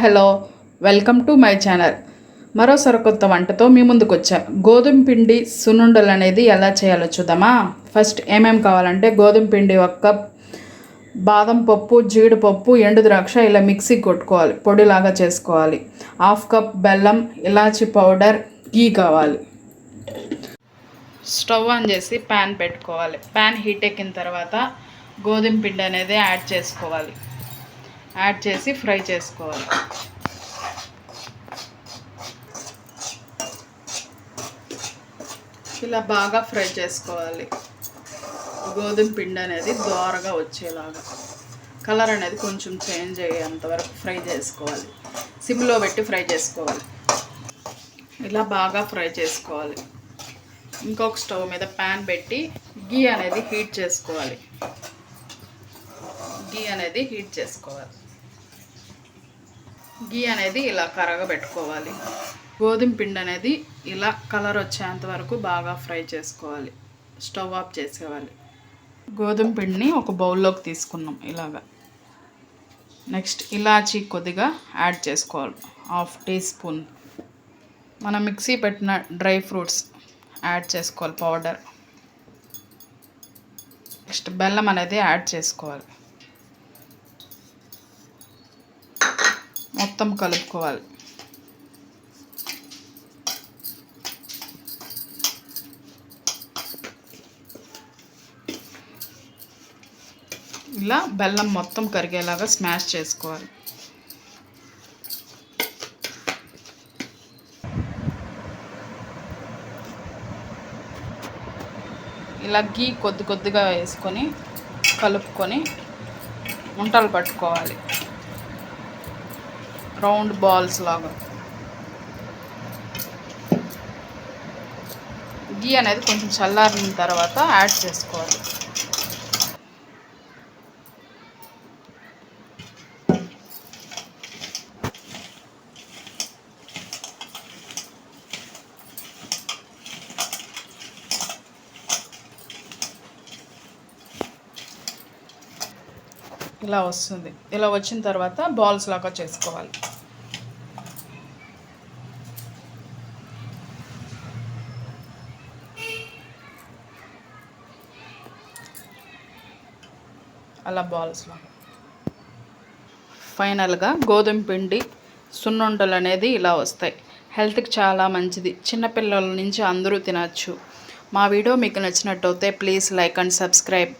Hello. Welcome to my channel. మరో కొత్త వంటతో మీ ముందుకు వచ్చా గోధుమ పిండి సున్నుండలు అనేది ఎలా చేయాలో చూద్దామా? ఫస్ట్ ఏమేమి కావాలంటే గోధుమ పిండి ఒక కప్ బాదం పప్పు జీడిపప్పు ఎండు ద్రాక్ష ఇలా మిక్సీ కొట్టుకోవాలి. పొడిలాగా చేసుకోవాలి. హాఫ్ కప్ బెల్లం ఇలాచి పౌడర్ గీ కావాలి. స్టవ్ ఆన్ చేసి ప్యాన్ పెట్టుకోవాలి. ప్యాన్ హీట్ ఎక్కిన తర్వాత గోధుమ పిండి అనేది యాడ్ చేసుకోవాలి. యాడ్ చేసి ఫ్రై చేసుకోవాలి. ఇలా బాగా ఫ్రై చేసుకోవాలి. గోధుమ పిండి అనేది దోరగా వచ్చేలాగా. కలర్ అనేది కొంచెం చేంజ్ అయ్యేంత వరకు ఫ్రై చేసుకోవాలి. సిమ్లో పెట్టి ఫ్రై చేసుకోవాలి. ఇలా బాగా ఫ్రై చేసుకోవాలి. ఇంకొక స్టవ్ మీద ప్యాన్ పెట్టి గీ అనేది హీట్ చేసుకోవాలి. గీ అనేది హీట్ చేసుకోవాలి. గీ అనేది ఇలా కరగబెట్టుకోవాలి. గోధుమ పిండి అనేది ఇలా కలర్ వచ్చేంత వరకు బాగా ఫ్రై చేసుకోవాలి. స్టవ్ ఆఫ్ చేసేవాలి గోధుమ పిండిని ఒక బౌల్లోకి తీసుకున్నాం ఇలాగా. నెక్స్ట్ ఇలాచి కొద్దిగా యాడ్ చేసుకోవాలి. Half teaspoon. మనం మిక్సీ పెట్టిన డ్రై ఫ్రూట్స్ యాడ్ చేసుకోవాలి పౌడర్. నెక్స్ట్ బెల్లం అనేది యాడ్ చేసుకోవాలి. మొత్తం కలుపుకోవాలి. ఇలా బెల్లం మొత్తం కరిగేలాగా స్మాష్ చేసుకోవాలి. ఇలా గీ కొద్ది కొద్దిగా వేసుకొని కలుపుకొని ఉంటలు పట్టుకోవాలి. రౌండ్ బాల్స్ లాగా. గీ అనేది కొంచెం చల్లారిన తర్వాత యాడ్ చేసుకోవాలి. ఇలా వస్తుంది. ఇలా వచ్చిన తర్వాత బాల్స్ లాగా చేసుకోవాలి. అలా బాల్స్లో ఫైనల్గా గోధుమ పిండి సున్నుండలు అనేది ఇలా వస్తాయి. హెల్త్కి చాలా మంచిది. చిన్నపిల్లల నుంచి అందరూ తినచ్చు. మా వీడియో మీకు నచ్చినట్టయితే ప్లీజ్ లైక్ అండ్ సబ్స్క్రైబ్